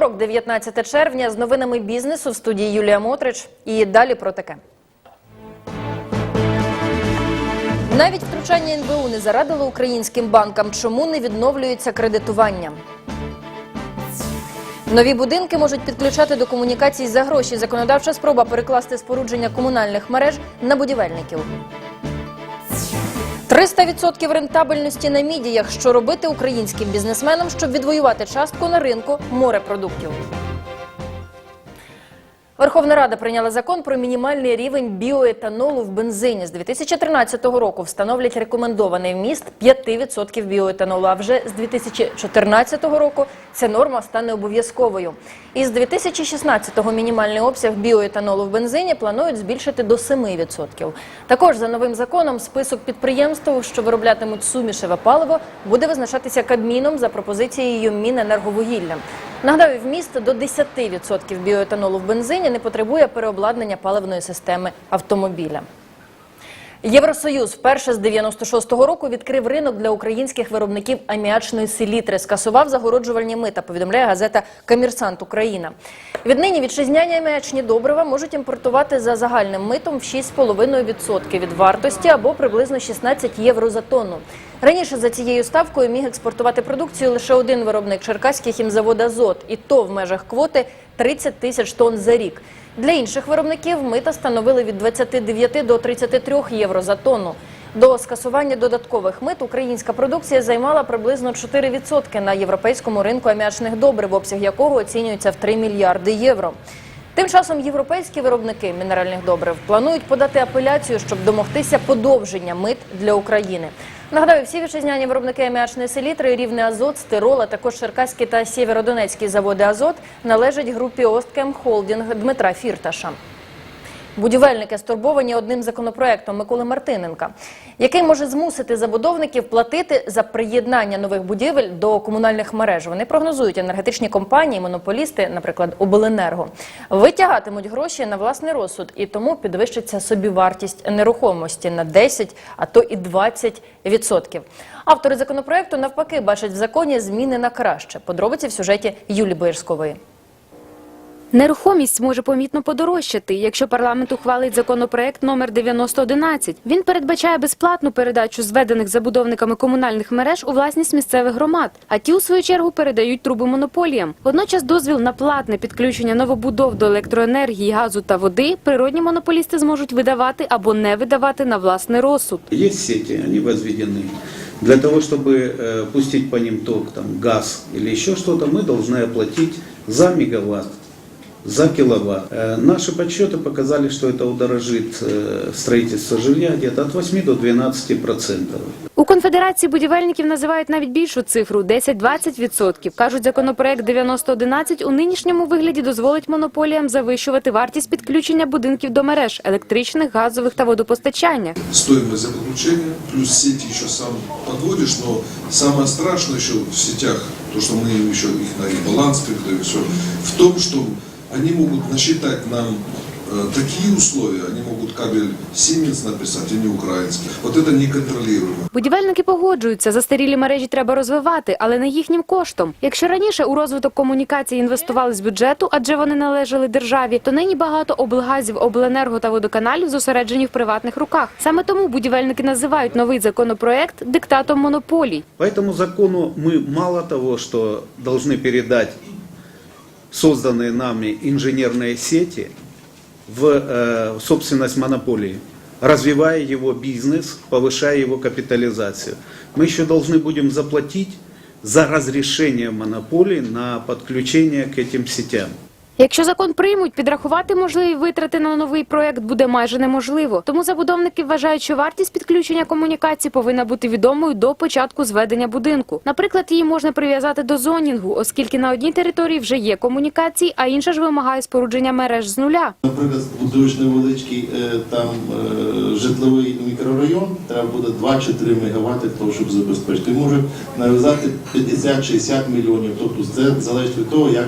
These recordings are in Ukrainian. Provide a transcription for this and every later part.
Вівторок, 19 червня, з новинами бізнесу в студії Юлія Мотрич. І далі про таке. Навіть втручання НБУ не зарадило українським банкам, чому не відновлюється кредитування. Нові будинки можуть підключати до комунікацій за гроші. Законодавча спроба перекласти спорудження комунальних мереж на будівельників. 300% рентабельності на мідіях. Що робити українським бізнесменам, щоб відвоювати частку на ринку морепродуктів. Верховна Рада прийняла закон про мінімальний рівень біоетанолу в бензині. З 2013 року встановлять рекомендований вміст 5% біоетанолу. А вже з 2014 року ця норма стане обов'язковою. І з 2016-го мінімальний обсяг біоетанолу в бензині планують збільшити до 7%. Також за новим законом список підприємств, що вироблятимуть сумішеве паливо, буде визначатися Кабміном за пропозицією Міненерговугілля. Нагадаю, вміст до 10% біоетанолу в бензині не потребує переобладнання паливної системи автомобіля. Євросоюз вперше з 96-го року відкрив ринок для українських виробників аміачної селітри. Скасував загороджувальні мита, повідомляє газета Комерсант Україна. Віднині вітчизняні аміачні добрива можуть імпортувати за загальним митом в 6,5% від вартості або приблизно 16 євро за тонну. Раніше за цією ставкою міг експортувати продукцію лише один виробник черкаський хімзавод «Азот», і то в межах квоти 30 тисяч тонн за рік. Для інших виробників мита становили від 29 до 33 євро за тонну. До скасування додаткових мит українська продукція займала приблизно 4% на європейському ринку аміачних добрив, обсяг якого оцінюється в 3 мільярди євро. Тим часом європейські виробники мінеральних добрив планують подати апеляцію, щоб домогтися подовження мит для України. Нагадаю, всі вітчизняні виробники аміачної селітри, рівне Азот, стерола, також Черкаський та Сєвєродонецький заводи Азот належать групі Осткем Холдінг Дмитра Фірташа. Будівельники стурбовані одним законопроектом Миколи Мартиненка, який може змусити забудовників платити за приєднання нових будівель до комунальних мереж. Вони прогнозують енергетичні компанії, монополісти, наприклад, обленерго, витягатимуть гроші на власний розсуд і тому підвищиться собівартість нерухомості на 10, а то і 20%. Автори законопроекту навпаки бачать в законі зміни на краще. Подробиці в сюжеті Юлії Боярськової. Нерухомість може помітно подорожчати, якщо парламент ухвалить законопроект номер 9011. Він передбачає безплатну передачу зведених забудовниками комунальних мереж у власність місцевих громад, а ті, у свою чергу, передають труби монополіям. Водночас дозвіл на платне підключення новобудов до електроенергії, газу та води природні монополісти зможуть видавати або не видавати на власний розсуд. Есть сети, они возведены. Для того, чтобы э, пустить по ним ток, там, газ или еще что-то, мы должны оплатить за мегаватт, за киловатт. Э, наши подсчеты показали, что это удорожит э, строительство жилья где-то от 8 до 12 процентов. У конфедерації будівельників називають навіть більшу цифру 10-20%. Кажуть, законопроект 9011 у нинішньому вигляді дозволить монополіям завищувати вартість підключення будинків до мереж електричних, газових та водопостачання. стоимость за подключение, плюс сети еще сам подводишь, но самое страшное еще в сетях, то, что мы еще их на ребаланс передаем, все, в том, что они могут насчитать нам э, такие условия, они могут кабель Siemens написать, а не украинский. Вот это неконтролируемо. Будівельники погоджуються, застарілі мережі треба розвивати, але не їхнім коштом. Якщо раніше у розвиток комунікацій інвестували з бюджету, адже вони належали державі, то нині багато облгазів, обленерго та водоканалів зосереджені в приватних руках. Саме тому будівельники називають новий законопроект диктатом монополій. По этому закону мы мало того, что должны передать созданные нами инженерные сети в э, собственность монополии, развивая его бизнес, повышая его капитализацию. Мы еще должны будем заплатить за разрешение монополии на подключение к этим сетям. Якщо закон приймуть, підрахувати можливі витрати на новий проект буде майже неможливо. Тому забудовники вважають, що вартість підключення комунікацій повинна бути відомою до початку зведення будинку. Наприклад, її можна прив'язати до зонінгу, оскільки на одній території вже є комунікації, а інша ж вимагає спорудження мереж з нуля. Наприклад, будуєш невеличкий е, там е, житловий мікрорайон, треба буде 2 чи 3 МВт для того, щоб забезпечити. Може нав'язати 50-60 мільйонів. Тобто це залежить від того, як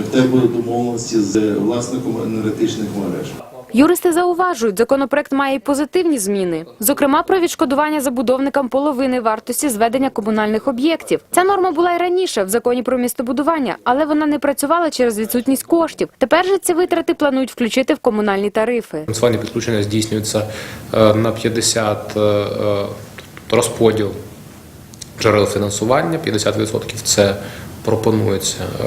в тебе будуть домовленості з власником енергетичних мереж. Юристи зауважують, законопроект має й позитивні зміни. Зокрема, про відшкодування забудовникам половини вартості зведення комунальних об'єктів. Ця норма була й раніше в законі про містобудування, але вона не працювала через відсутність коштів. Тепер же ці витрати планують включити в комунальні тарифи. Фінансування підключення здійснюється е, на 50 е, е, розподіл джерел фінансування, 50% це пропонується е,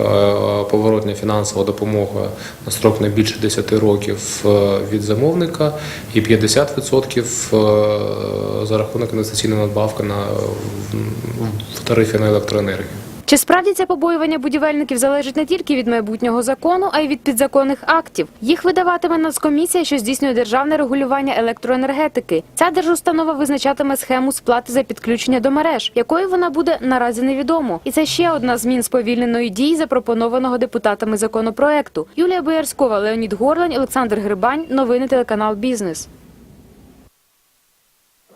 поворотня фінансова допомога на строк не більше 10 років е, від замовника і 50% е, за рахунок інвестиційної надбавки на в тарифі на електроенергію. Чи справді це побоювання будівельників залежить не тільки від майбутнього закону, а й від підзаконних актів? Їх видаватиме Нацкомісія, що здійснює державне регулювання електроенергетики. Ця держустанова визначатиме схему сплати за підключення до мереж, якою вона буде наразі невідомо. І це ще одна змін сповільненої дії, запропонованого депутатами законопроекту. Юлія Боярськова, Леонід Горлань, Олександр Грибань. Новини телеканал Бізнес.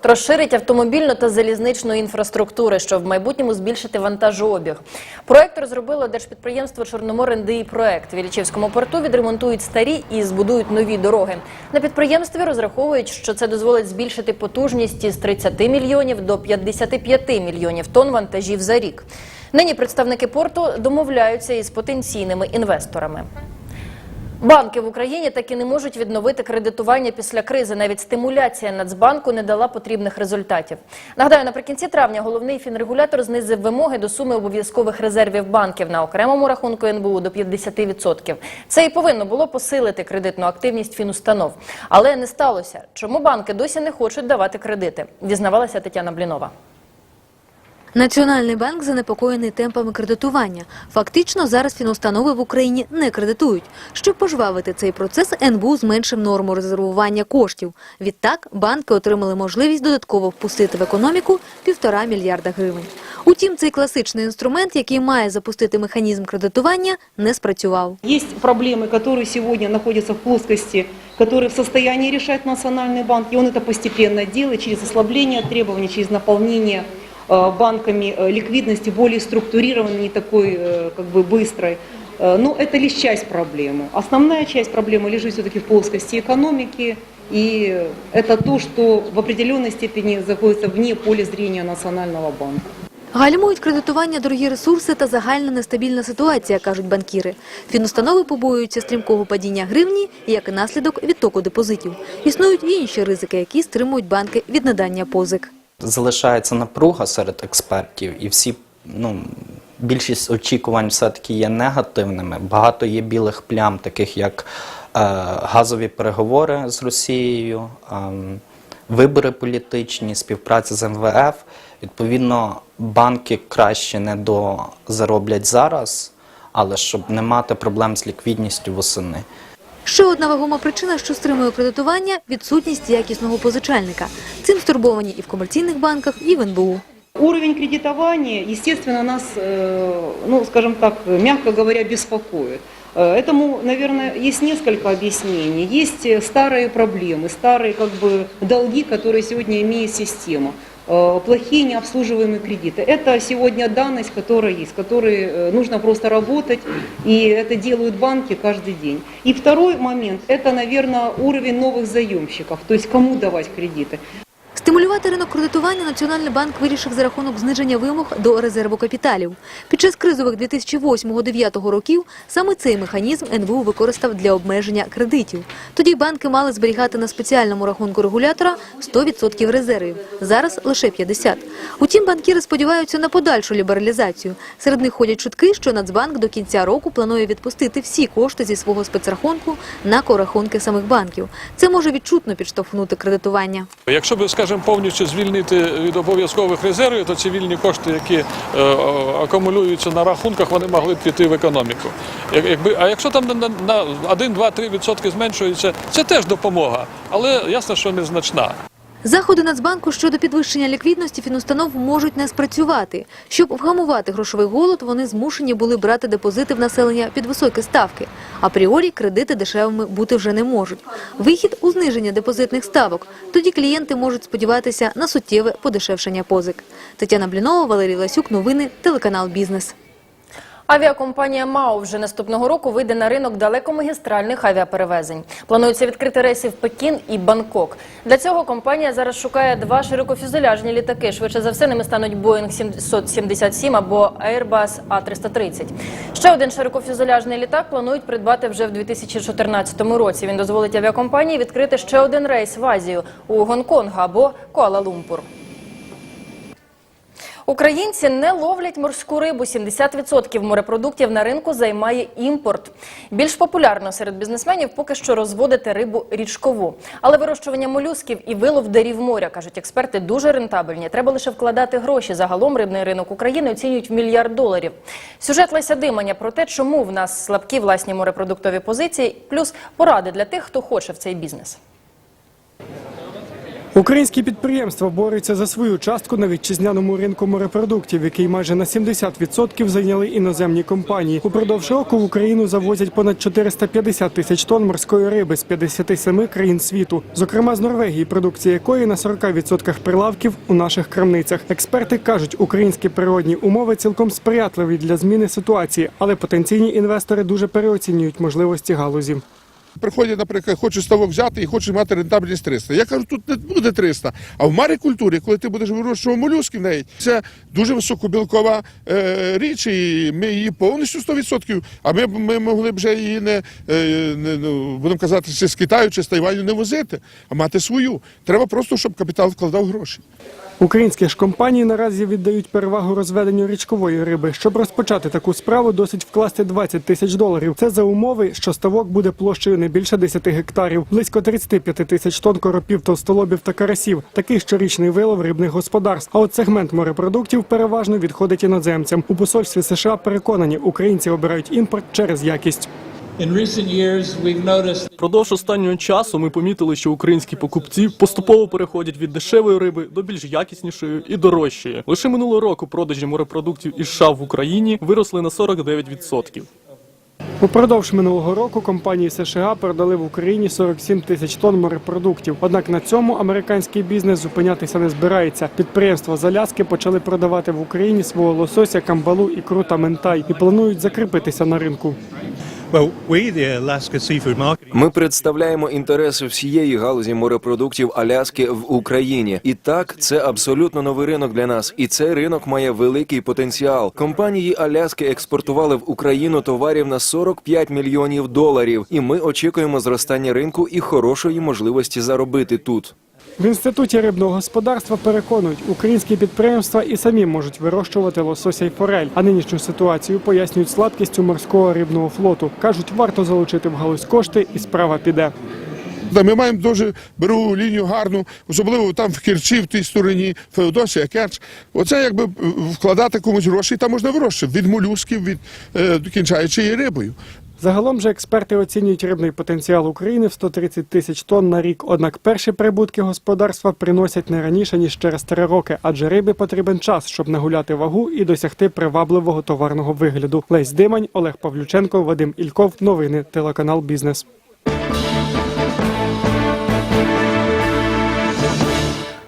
Розширить автомобільну та залізничну інфраструктури, щоб в майбутньому збільшити вантажообіг. Проект розробило держпідприємство Чорномор НДІ проект. В Іллічівському порту відремонтують старі і збудують нові дороги. На підприємстві розраховують, що це дозволить збільшити потужність із 30 мільйонів до 55 мільйонів тонн вантажів за рік. Нині представники порту домовляються із потенційними інвесторами. Банки в Україні так і не можуть відновити кредитування після кризи. Навіть стимуляція Нацбанку не дала потрібних результатів. Нагадаю, наприкінці травня головний фінрегулятор знизив вимоги до суми обов'язкових резервів банків на окремому рахунку НБУ до 50%. Це і повинно було посилити кредитну активність фінустанов. Але не сталося. Чому банки досі не хочуть давати кредити? Дізнавалася Тетяна Блінова. Національний банк занепокоєний темпами кредитування. Фактично, зараз фінустанови в Україні не кредитують. Щоб пожвавити цей процес, НБУ зменшив норму резервування коштів. Відтак, банки отримали можливість додатково впустити в економіку півтора мільярда гривень. Утім, цей класичний інструмент, який має запустити механізм кредитування, не спрацював. Есть проблемы, которые сегодня находятся в плоскости, которые в состоянии решать Национальный банк, и он это постепенно делает через ослабление требований, через наполнение э, банками э, ликвидности более структурированной, не такой э, как бы быстрой. Э, Но это лишь часть проблемы. Основная часть проблемы лежит все-таки в плоскости экономики, и это то, что в определенной степени находится вне поля зрения Национального банка. Гальмують кредитування дорогі ресурси та загальна нестабільна ситуація, кажуть банкіри. Фінустанови побоюються стрімкого падіння гривні, і як і наслідок відтоку депозитів. Існують і інші ризики, які стримують банки від надання позик. залишається напруга серед експертів, і всі, ну, більшість очікувань все-таки є негативними. Багато є білих плям, таких як е, газові переговори з Росією, ем, вибори політичні, співпраця з МВФ. Відповідно, банки краще не дозароблять зараз, але щоб не мати проблем з ліквідністю восени. Ще одна вагома причина, що стримує кредитування – відсутність якісного позичальника. Цим стурбовані і в комерційних банках, і в НБУ. Уровень кредитования, естественно, нас, э, ну, скажем так, мягко говоря, беспокоит. Э, Этому, наверное, есть несколько объяснений. Есть э, старые проблемы, старые как бы долги, которые сегодня имеет система. Э, Плохие необслуживаемые кредиты. Это сегодня данность, которая есть, с которой э, нужно просто работать, и это делают банки каждый день. И второй момент, это, наверное, уровень новых заемщиков, то есть кому давать кредиты. Стимулювати ринок кредитування Національний банк вирішив за рахунок зниження вимог до резерву капіталів. Під час кризових 2008-2009 років саме цей механізм НБУ використав для обмеження кредитів. Тоді банки мали зберігати на спеціальному рахунку регулятора 100% резервів, зараз лише 50%. Утім, банкіри сподіваються на подальшу лібералізацію. Серед них ходять чутки, що Нацбанк до кінця року планує відпустити всі кошти зі свого спецрахунку на корахунки самих банків. Це може відчутно підштовхнути кредитування. Якщо б, скажімо, повністю звільнити від обов'язкових резервів, то ці вільні кошти, які е, акумулюються на рахунках, вони могли б піти в економіку. Якби, а якщо там на, на, на 1, 2, 3 відсотки зменшується, це теж допомога, але ясно, що незначна. Заходи Нацбанку щодо підвищення ліквідності фінустанов можуть не спрацювати. Щоб вгамувати грошовий голод, вони змушені були брати депозити в населення під високі ставки. Апріорі кредити дешевими бути вже не можуть. Вихід у зниження депозитних ставок. Тоді клієнти можуть сподіватися на суттєве подешевшення позик. Тетяна Блінова, Валерій Ласюк. Новини. Телеканал «Бізнес». Авіакомпанія МАО вже наступного року вийде на ринок далекомагістральних авіаперевезень. Планується відкрити рейси в Пекін і Бангкок. Для цього компанія зараз шукає два широкофюзеляжні літаки. Швидше за все, ними стануть Boeing 777 або Airbus A330. Ще один широкофюзеляжний літак планують придбати вже в 2014 році. Він дозволить авіакомпанії відкрити ще один рейс в Азію у Гонконг або Куала-Лумпур. Українці не ловлять морську рибу. 70% морепродуктів на ринку займає імпорт. Більш популярно серед бізнесменів поки що розводити рибу річкову. Але вирощування молюсків і вилов дарів моря, кажуть експерти, дуже рентабельні. Треба лише вкладати гроші. Загалом рибний ринок України оцінюють в мільярд доларів. Сюжет Леся Диманя про те, чому в нас слабкі власні морепродуктові позиції, плюс поради для тих, хто хоче в цей бізнес. Українські підприємства борються за свою частку на вітчизняному ринку морепродуктів, який майже на 70% зайняли іноземні компанії. Упродовж року в Україну завозять понад 450 тисяч тонн морської риби з 57 країн світу, зокрема з Норвегії, продукція якої на 40% прилавків у наших крамницях. Експерти кажуть, українські природні умови цілком сприятливі для зміни ситуації, але потенційні інвестори дуже переоцінюють можливості галузі. Приходять, наприклад, хочуть ставок взяти і хочуть мати рентабельність 300. Я кажу, тут не буде 300. А в марикультурі, коли ти будеш вирощувати молюсків навіть, це дуже високобілкова е, річ, і ми її повністю 100%, а ми, ми могли б вже її не, е, не ну, будемо казати, чи з Китаю, чи з Тайваню не возити, а мати свою. Треба просто, щоб капітал вкладав гроші. Українські ж компанії наразі віддають перевагу розведенню річкової риби. Щоб розпочати таку справу, досить вкласти 20 тисяч доларів. Це за умови, що ставок буде площею не більше 10 гектарів, близько 35 тисяч тонн коропів, товстолобів та карасів. Такий щорічний вилов рибних господарств. А от сегмент морепродуктів переважно відходить іноземцям. У посольстві США переконані, українці обирають імпорт через якість. Продовж останнього часу ми помітили, що українські покупці поступово переходять від дешевої риби до більш якіснішої і дорожчої. Лише минулого року продажі морепродуктів із США в Україні виросли на 49%. Упродовж минулого року компанії США продали в Україні 47 тисяч тонн морепродуктів. Однак на цьому американський бізнес зупинятися не збирається. Підприємства Заляски почали продавати в Україні свого лосося, камбалу, ікру та ментай і планують закріпитися на ринку. Ми представляємо інтереси всієї галузі морепродуктів Аляски в Україні. І так, це абсолютно новий ринок для нас. І цей ринок має великий потенціал. Компанії Аляски експортували в Україну товарів на 45 мільйонів доларів. І ми очікуємо зростання ринку і хорошої можливості заробити тут. В інституті рибного господарства переконують, українські підприємства і самі можуть вирощувати лосося й форель. А нинішню ситуацію пояснюють слабкістю морського рибного флоту. кажуть, варто залучити в галузь кошти, і справа піде. Ми маємо дуже беру лінію гарну, особливо там в Керчі, в тій стороні, Феодосія, Керч. Оце якби е, вкладати комусь гроші, там можна вирощувати від молюсків, від е, кінчаючи рибою. Загалом же експерти оцінюють рибний потенціал України в 130 тисяч тонн на рік. Однак перші прибутки господарства приносять не раніше ніж через три роки, адже рибі потрібен час, щоб нагуляти вагу і досягти привабливого товарного вигляду. Лесь Димань, Олег Павлюченко, Вадим Ільков. Новини телеканал Бізнес.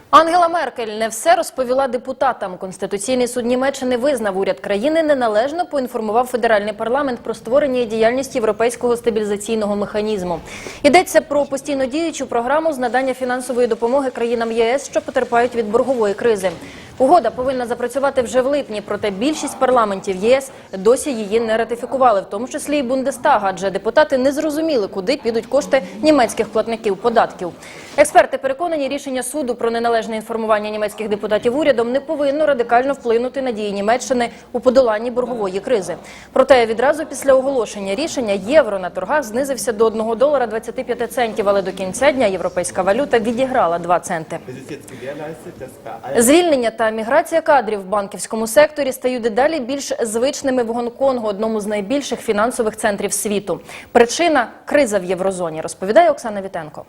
Ангела Меркель не все розповіла депутатам. Конституційний суд Німеччини визнав уряд країни неналежно поінформував федеральний парламент про створення і діяльність європейського стабілізаційного механізму. Йдеться про постійно діючу програму з надання фінансової допомоги країнам ЄС, що потерпають від боргової кризи. Угода повинна запрацювати вже в липні, проте більшість парламентів ЄС досі її не ратифікували, в тому числі і Бундестаг, адже депутати не зрозуміли, куди підуть кошти німецьких платників податків. Експерти переконані, рішення суду про неналежне інформування німецьких депутатів урядом не повинно радикально вплинути на дії Німеччини у подоланні боргової кризи. Проте відразу після оголошення рішення євро на торгах знизився до 1 долара 25 центів, але до кінця дня європейська валюта відіграла 2 центи. Звільнення та міграція кадрів в банківському секторі стають дедалі більш звичними в Гонконгу, одному з найбільших фінансових центрів світу. Причина криза в єврозоні, розповідає Оксана Вітенко.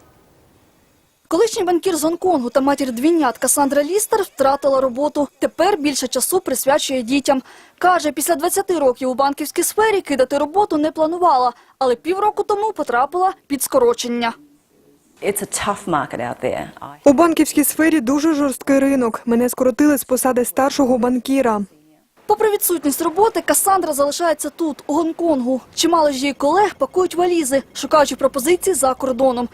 Колишній банкір з Гонконгу та матір двійнят Касандра Лістер втратила роботу. Тепер більше часу присвячує дітям. Каже, після 20 років у банківській сфері кидати роботу не планувала, але півроку тому потрапила під скорочення. У банківській сфері дуже жорсткий ринок. Мене скоротили з посади старшого банкіра. Попри відсутність роботи, Касандра залишається тут, у Гонконгу. Чимало ж її колег пакують валізи, шукаючи пропозиції за кордоном.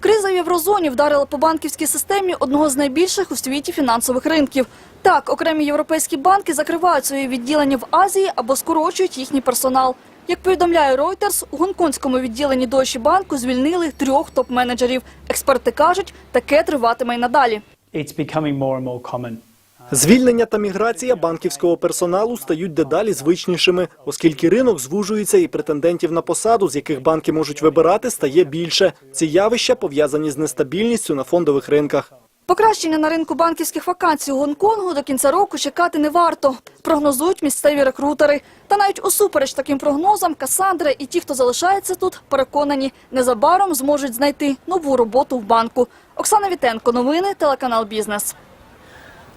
Криза в єврозоні вдарила по банківській системі одного з найбільших у світі фінансових ринків. Так, окремі європейські банки закривають свої відділення в Азії або скорочують їхній персонал. Як повідомляє Reuters, у гонконгському відділенні Deutsche Банку звільнили трьох топ-менеджерів. Експерти кажуть, таке триватиме й надалі. it's becoming more and more common. Звільнення та міграція банківського персоналу стають дедалі звичнішими, оскільки ринок звужується і претендентів на посаду, з яких банки можуть вибирати, стає більше. Ці явища пов'язані з нестабільністю на фондових ринках. Покращення на ринку банківських вакансій у Гонконгу до кінця року чекати не варто, прогнозують місцеві рекрутери. Та навіть усупереч таким прогнозам, Касандра і ті, хто залишається тут, переконані, незабаром зможуть знайти нову роботу в банку. Оксана Вітенко, новини, телеканал Бізнес.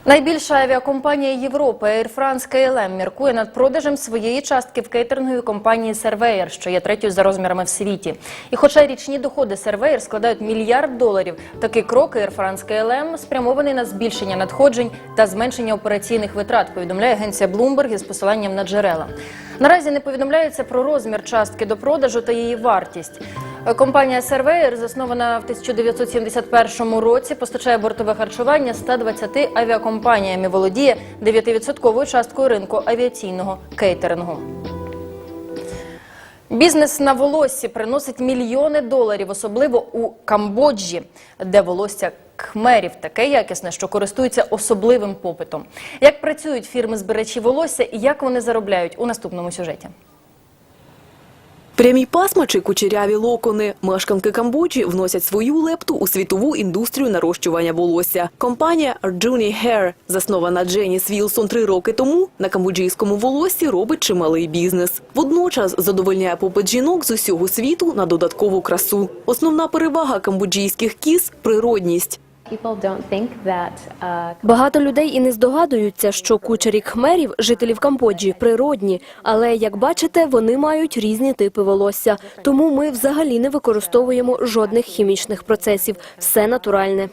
Найбільша авіакомпанія Європи Air France KLM міркує над продажем своєї частки в кейтеринговій компанії Surveyor, що є третьою за розмірами в світі. І хоча річні доходи Surveyor складають мільярд доларів, такий крок Air France KLM спрямований на збільшення надходжень та зменшення операційних витрат, повідомляє агенція Bloomberg із посиланням на джерела. Наразі не повідомляється про розмір частки до продажу та її вартість. Компанія Surveyor, заснована в 1971 році, постачає бортове харчування 120 авіакомпаніям і володіє 9% часткою ринку авіаційного кейтерингу. Бізнес на волоссі приносить мільйони доларів, особливо у Камбоджі, де волосся кхмерів таке якісне, що користується особливим попитом. Як працюють фірми збирачі волосся і як вони заробляють у наступному сюжеті. Прямі пасма чи кучеряві локони. Мешканки Камбоджі вносять свою лепту у світову індустрію нарощування волосся. Компанія Arjuni Hair, заснована Дженіс Вілсон три роки тому, на камбоджійському волоссі робить чималий бізнес. Водночас задовольняє попит жінок з усього світу на додаткову красу. Основна перевага камбоджійських кіз – природність. Багато людей і не здогадуються, що кучері хмерів, жителів Камбоджі, природні, але як бачите, вони мають різні типи волосся. Тому ми взагалі не використовуємо жодних хімічних процесів. Все натуральне.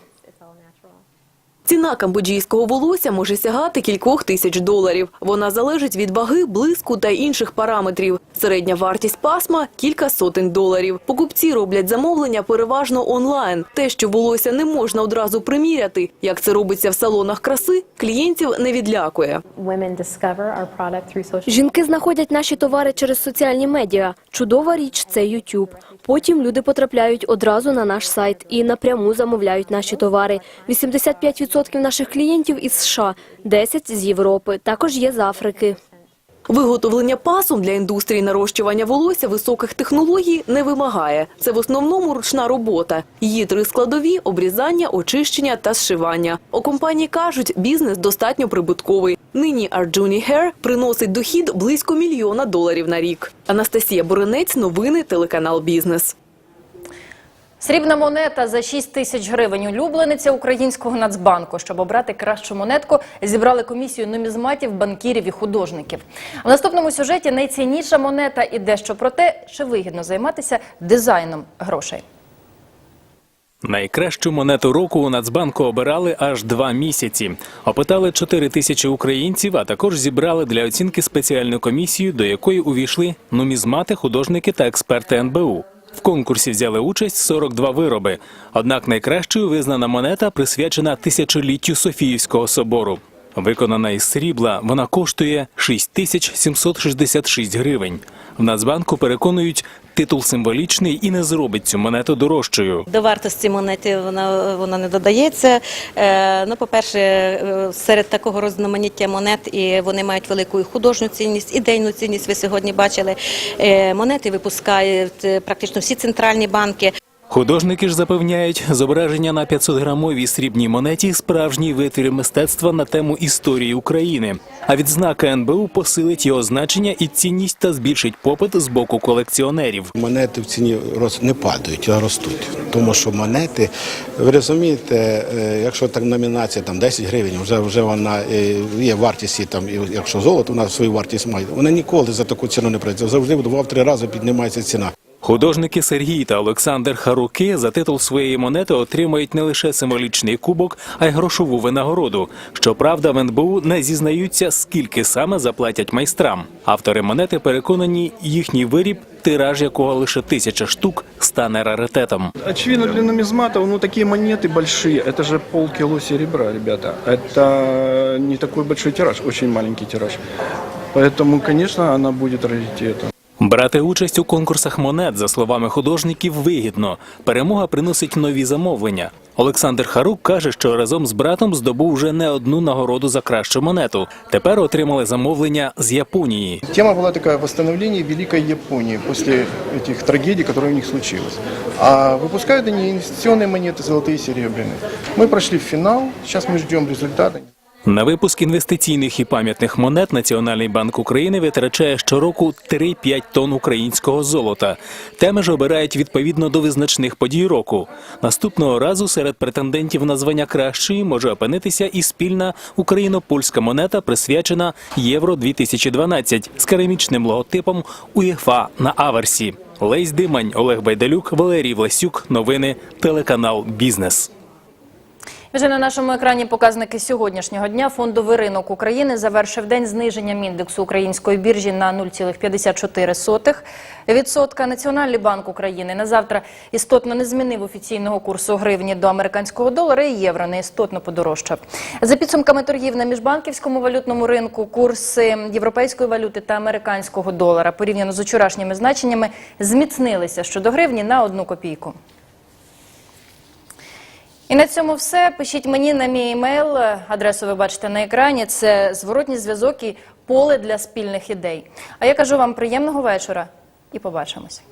Ціна камбоджійського волосся може сягати кількох тисяч доларів. Вона залежить від ваги, блиску та інших параметрів. Середня вартість пасма – кілька сотень доларів. Покупці роблять замовлення переважно онлайн. Те, що волосся не можна одразу приміряти, як це робиться в салонах краси, клієнтів не відлякує. Жінки знаходять наші товари через соціальні медіа. Чудова річ – це YouTube. Потім люди потрапляють одразу на наш сайт і напряму замовляють наші товари. 85% наших клієнтів із США, 10% з Європи, також є з Африки. Виготовлення пасом для індустрії нарощування волосся високих технологій не вимагає. Це в основному ручна робота. Її три складові – обрізання, очищення та зшивання. У компанії кажуть, бізнес достатньо прибутковий. Нині Arjuni Hair приносить дохід близько мільйона доларів на рік. Анастасія Боренець, новини, телеканал Бізнес. Срібна монета за 6 тисяч гривень. Улюблениця українського нацбанку. Щоб обрати кращу монетку, зібрали комісію нумізматів, банкірів і художників. В наступному сюжеті найцінніша монета і дещо про те, чи вигідно займатися дизайном грошей. Найкращу монету року у Нацбанку обирали аж два місяці. Опитали 4 тисячі українців, а також зібрали для оцінки спеціальну комісію, до якої увійшли нумізмати, художники та експерти НБУ. В конкурсі взяли участь 42 вироби. Однак найкращою визнана монета присвячена тисячоліттю Софіївського собору. Виконана із срібла, вона коштує 6766 гривень. В Нацбанку переконують, титул символічний і не зробить цю монету дорожчою. До вартості монети вона, вона не додається. Е, ну, по-перше, е, серед такого розноманіття монет і вони мають велику і художню цінність, ідейну цінність. Ви сьогодні бачили. Е, монети випускають е, практично всі центральні банки. Художники ж запевняють, зображення на 500-грамовій срібній монеті – справжній витвір мистецтва на тему історії України. А відзнака НБУ посилить його значення і цінність та збільшить попит з боку колекціонерів. Монети в ціні не падають, а ростуть. Тому що монети, ви розумієте, е, якщо так номінація там 10 гривень, вже вже вона е, є вартість, там, якщо золото, вона свою вартість має. Вона ніколи за таку ціну не працює. Завжди в два-три рази піднімається ціна. Художники Сергій та Олександр Харуки за титул своєї монети отримають не лише символічний кубок, а й грошову винагороду. Щоправда, в НБУ не зізнаються, скільки саме заплатять майстрам. Автори монети переконані, їхній виріб, тираж якого лише тисяча штук, стане раритетом. Очевидно, для нумизматов, ну, такие монеты большие, это же полкило серебра, ребята. Это не такой большой тираж, очень маленький тираж. Поэтому, конечно, она будет раритетом. Брати участь у конкурсах монет, за словами художників, вигідно. Перемога приносить нові замовлення. Олександр Харук каже, що разом з братом здобув вже не одну нагороду за кращу монету. Тепер отримали замовлення з Японії. Тема была такая восстановление Великой Японии после этих трагедий, которые у них случилось. А выпускают они инвестиционные монеты, золотые и серебряные. Мы прошли в финал, сейчас мы ждем результата. На випуск інвестиційних і пам'ятних монет Національний банк України витрачає щороку 3-5 тонн українського золота. Теми ж обирають відповідно до визначних подій року. Наступного разу серед претендентів на звання кращої може опинитися і спільна україно-польська монета, присвячена Євро 2012 з керамічним логотипом УЄФА на аверсі. Лесь Димань, Олег Байдалюк, Валерій Власюк. Новини телеканал Бізнес. Вже на нашому екрані показники сьогоднішнього дня. Фондовий ринок України завершив день зниженням індексу української біржі на 0,54 відсотка. Національний банк України на завтра істотно не змінив офіційного курсу гривні до американського долара і євро не істотно подорожчав. За підсумками торгів на міжбанківському валютному ринку курси європейської валюти та американського долара порівняно з вчорашніми значеннями зміцнилися щодо гривні на одну копійку. І на цьому все. Пишіть мені на мій емейл. Адресу ви бачите на екрані. Це зворотній зв'язок і поле для спільних ідей. А я кажу вам приємного вечора і побачимось.